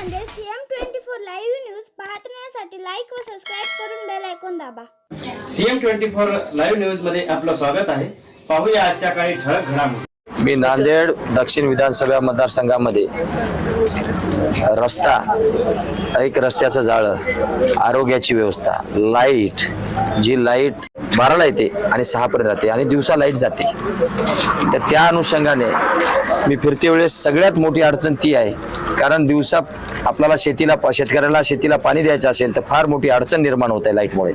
CM twenty four live news पाहण्यासाठी like व subscribe करून बेल ऐकून दाबा. सीएम ट्वेंटी फोर लाईव्ह न्यूजमध्ये आपलं स्वागत आहे. पाहूया आजच्या काही ठळक घडामोडी. मी नांदेड दक्षिण विधानसभा मतदारसंघामध्ये. रस्ता एक रस्त्याचं जाळं आरोग्याची व्यवस्था लाइट जी लाइट बाराला येते आणि सहापर्यंत राहते आणि दिवसा लाइट जाते. तर त्या अनुषंगाने मी फिरते वेळेस सगळ्यात मोठी अडचण ती आहे. कारण दिवसा आपल्याला शेतीला शेतकऱ्याला शेतीला पाणी द्यायचं असेल तर फार मोठी अडचण निर्माण होत आहे लाईटमुळे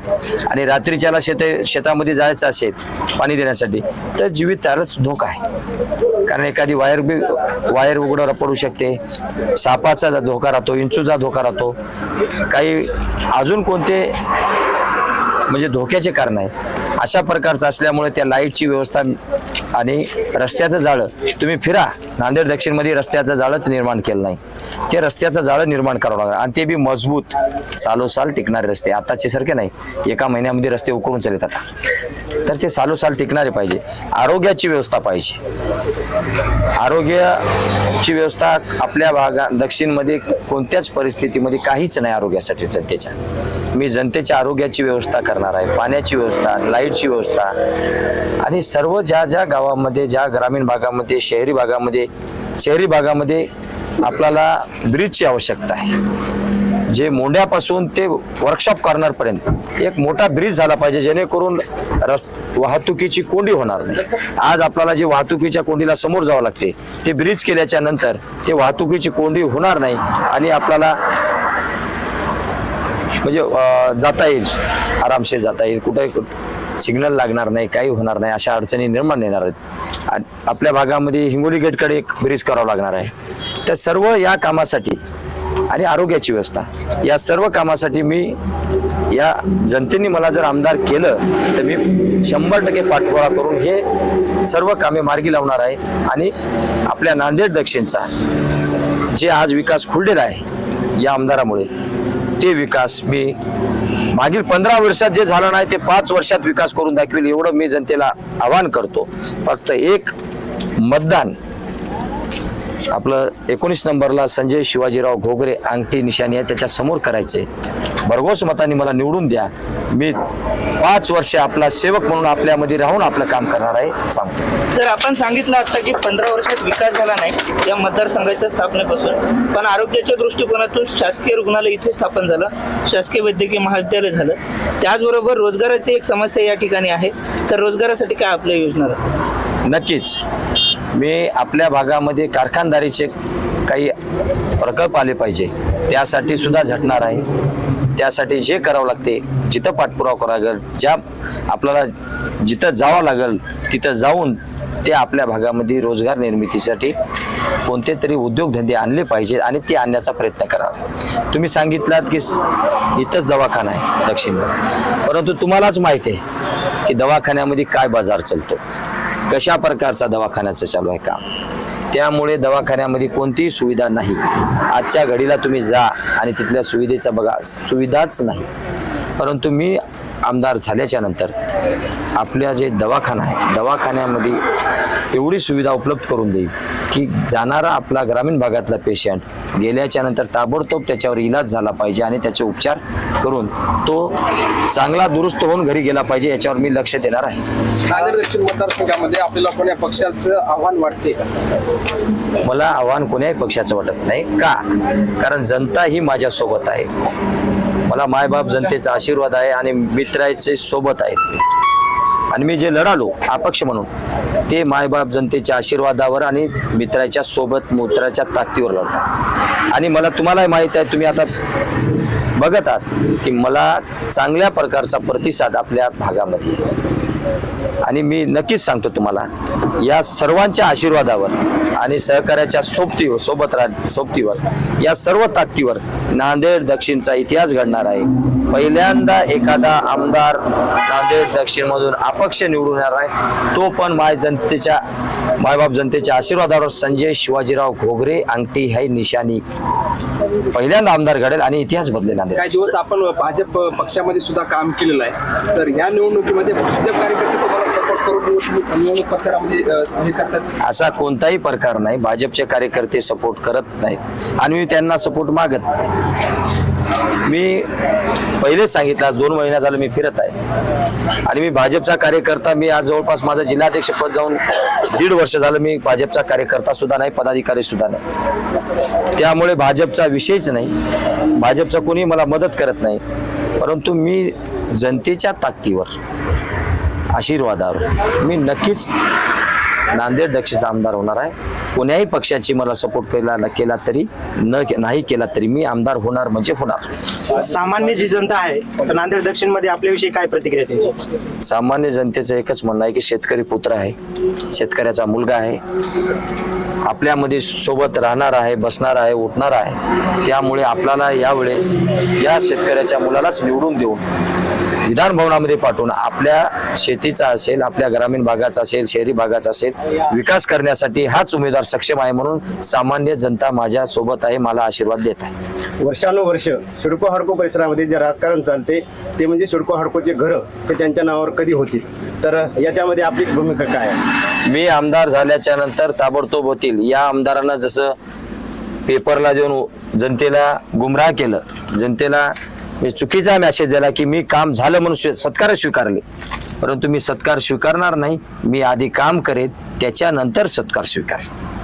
आणि रात्रीच्याला शेत शेतामध्ये जायचं असेल पाणी देण्यासाठी तर जीवितालाच धोका आहे. कारण एखादी वायर बी वायर उघडं पडू शकते. सापाचा धोका राहतो इंचूचा धोका राहतो. काही अजून कोणते म्हणजे धोक्याचे कारण आहे. अशा प्रकारचं असल्यामुळे त्या लाईटची व्यवस्था आणि रस्त्याचं जाळं. तुम्ही फिरा. नांदेड दक्षिणमध्ये रस्त्याचं जाळंच निर्माण केलं नाही. ते रस्त्याचं जाळं निर्माण करावं लागलं आणि ते बी मजबूत. सालोसाल टिकणारे रस्ते. आताचे सारखे नाही. एका महिन्यामध्ये रस्ते उकरून चालत आता. तर ते सालोसाल टिकणारे पाहिजे. आरोग्याची व्यवस्था पाहिजे. आरोग्याची व्यवस्था आपल्या भागा दक्षिणमध्ये कोणत्याच परिस्थितीमध्ये काहीच नाही आरोग्यासाठी जनतेच्या. मी जनतेच्या आरोग्याची व्यवस्था करणार आहे. पाण्याची व्यवस्था लाईटची व्यवस्था. आणि सर्व ज्या ज्या गावामध्ये ज्या ग्रामीण भागामध्ये शहरी भागामध्ये शहरी भागामध्ये आपल्याला ब्रिजची आवश्यकता आहे. जे मोंड्यापासून ते वर्कशॉप कॉर्नरपर्यंत एक मोठा ब्रिज झाला पाहिजे जेणेकरून रस वाहतुकीची कोंडी होणार नाही. आज आपल्याला जे वाहतुकीच्या कोंडीला समोर जावं लागते ते ब्रिज केल्याच्यानंतर ते वाहतुकीची कोंडी होणार नाही आणि आपल्याला म्हणजे जाता येईल. आरामशीर जाता येईल. कुठे सिग्नल लागणार नाही काही होणार नाही अशा अडचणी निर्माण येणार आहेत. आपल्या भागामध्ये हिंगोली गेटकडे एक ब्रिज करावं लागणार आहे. त्या सर्व या कामासाठी आणि आरोग्याची व्यवस्था या सर्व कामासाठी मी या जनतेने मला जर आमदार केलं तर मी शंभर टक्के पाठपुरा करून हे सर्व कामे मार्गी लावणार आहे. आणि आपल्या नांदेड दक्षिणचा जे आज विकास खुललेला आहे या आमदारामुळे ते विकास मी मागील पंधरा वर्षात जे झालं नाही ते पाच वर्षात विकास करून दाखवेल एवढं मी जनतेला आवाहन करतो. फक्त एक मतदान. आपलं एकोणीस नंबरला संजय शिवाजीराव घोगरे अंगठी निशाणी आहे त्याच्यासमोर करायचे. भरघोस मतांनी मला निवडून द्या. मी पाच वर्ष आपला सेवक म्हणून आपल्यामध्ये राहून आपलं काम करणार आहे सांगतो. सर आपण सांगितलं आता की पंधरा वर्षात विकास झाला नाही या मतदारसंघाच्या स्थापनेपासून. पण आरोग्याच्या दृष्टिकोनातून शासकीय रुग्णालय इथे स्थापन झालं शासकीय वैद्यकीय महाविद्यालय झालं. त्याचबरोबर रोजगाराची एक समस्या या ठिकाणी आहे. तर रोजगारासाठी काय आपल्या योजना नक्कीच. मी आपल्या भागामध्ये कारखानदारीचे काही प्रकल्प आले पाहिजे. त्यासाठी सुद्धा झटणार आहे. त्यासाठी जे करावं लागते जिथं पाठपुरावा करावा लागेल ज्या आपल्याला जिथं जावं लागेल तिथं जाऊन ते आपल्या भागामध्ये रोजगार निर्मितीसाठी कोणते तरी उद्योगधंदे आणले पाहिजेत आणि ते आणण्याचा प्रयत्न करावा तुम्ही सांगितलात की इथंच दवाखाना आहे दक्षिण परंतु तुम्हालाच माहिती आहे की दवाखान्यामध्ये काय बाजार चालतो. कशा प्रकारचा दवाखान्याचं चालू आहे काम? त्यामुळे दवाखान्यामध्ये कोणतीही सुविधा नाही. आजच्या घडीला तुम्ही जा आणि तिथल्या सुविधेचा बघा सुविधाच नाही. परंतु मी आमदार झाल्याच्यानंतर आपल्या जे दवाखाना आहे दवाखान्यामध्ये एवढी सुविधा उपलब्ध करून देईल की जाणारा आपला ग्रामीण भागातला पेशंट गेल्याच्यानंतर ताबडतोब त्याच्यावर इलाज झाला पाहिजे आणि त्याचे उपचार करून तो चांगला दुरुस्त होऊन घरी गेला पाहिजे याच्यावर मी लक्ष देणार आहे. नांदेड दक्षिण मतदारसंघामध्ये आपल्याला कोण्या पक्षाचं आव्हान वाटते मला आव्हान कोण्याही पक्षाचं वाटत नाही. का? कारण जनता ही माझ्या सोबत आहे. मला मायबाप जनतेचा आशीर्वाद आहे आणि मित्राचे सोबत आहेत आणि मी जे लढालो अपक्ष म्हणून ते मायबाप जनतेच्या आशीर्वादावर आणि मित्राच्या सोबत मित्राच्या ताकदीवर लढतो आणि मला तुम्हालाही माहीत आहे तुम्ही आता बघत आहात की मला चांगल्या प्रकारचा प्रतिसाद आपल्या भागामध्ये. आणि मी नक्कीच सांगतो तुम्हाला या सर्वांच्या आशीर्वादावर आणि सहकार्याच्या सोबतीवर सोबत रा सोबतीवर या सर्व ताकदीवर नांदेड दक्षिणचा इतिहास घडणार आहे. पहिल्यांदा एखादा आमदार नांदेड दक्षिण मधून अपक्ष निवडून येणार आहे तो पण माय जनतेच्या मायबाप जनतेच्या आशीर्वादावर संजय शिवाजीराव घोगरे अंगठी है निशाणी. पहिल्यांदा आमदार घडेल आणि इतिहास बदलेल नांदेड. काही दिवस आपण भाजप पक्षामध्ये सुद्धा काम केलेलं आहे. तर या निवडणुकीमध्ये भाजप कार्यकर्ते तुम्हाला सपोर्ट करून निवडणूक प्रचारामध्ये करतात. असा कोणताही प्रकार नाही. भाजपचे कार्यकर्ते सपोर्ट करत नाहीत. आणि मी त्यांना सपोर्ट मागत नाही मी पहिलेच सांगितलं आज दोन महिना झालं मी फिरत आहे. आणि मी भाजपचा कार्यकर्ता मी आज जवळपास माझं जिल्हाध्यक्ष पद जाऊन दीड वर्ष झालं मी भाजपचा कार्यकर्ता सुद्धा नाही पदाधिकारी सुद्धा नाही. त्यामुळे भाजपचा विषयच नाही. भाजपचा कोणी मला मदत करत नाही. परंतु मी जनतेच्या ताकदीवर आशीर्वादावर मी नक्कीच नांदेड दक्षिणचा आमदार होणार आहे. कोण्याही पक्षाची मला सपोर्ट केला केला तरी न नाही केला तरी मी आमदार होणार म्हणजे होणार. सामान्य जी जनता आहे तर नांदेड दक्षिणमध्ये आपल्याविषयी काय प्रतिक्रिया त्यांची? सामान्य जनतेचं एकच म्हणणं आहे की शेतकरी पुत्र आहे. शेतकऱ्याचा मुलगा आहे. आपल्यामध्ये सोबत राहणार आहे बसणार आहे उठणार आहे. त्यामुळे आपल्याला यावेळेस या शेतकऱ्याच्या मुलालाच निवडून देऊन विधान भवनामध्ये पाठवून आपल्या शेतीचा असेल आपल्या ग्रामीण भागाचा असेल शहरी भागाचा असेल विकास करण्यासाठी हाच उमेदवार सक्षम आहे म्हणून सामान्य जनता माझ्या सोबत आहे मला आशीर्वाद देत आहे. वर्षानुवर्ष सिडको हाडको परिसरामध्ये जे राजकारण चालते ते म्हणजे सिडको हाडकोचे घरं ते त्यांच्या नावावर कधी होतील? तर याच्यामध्ये आपली भूमिका काय मी आमदार झाल्याच्यानंतर ताबडतोब होतील. या आमदारांना जसं पेपरला देऊन जनतेला गुमराह केलं जनतेला म्हणजे चुकीचा मेसेज दिला की मी काम झालं म्हणून स्वी- सत्कार स्वीकारले. परंतु मी सत्कार स्वीकारणार नाही. मी आधी काम करेन त्याच्यानंतर सत्कार स्वीकारेन.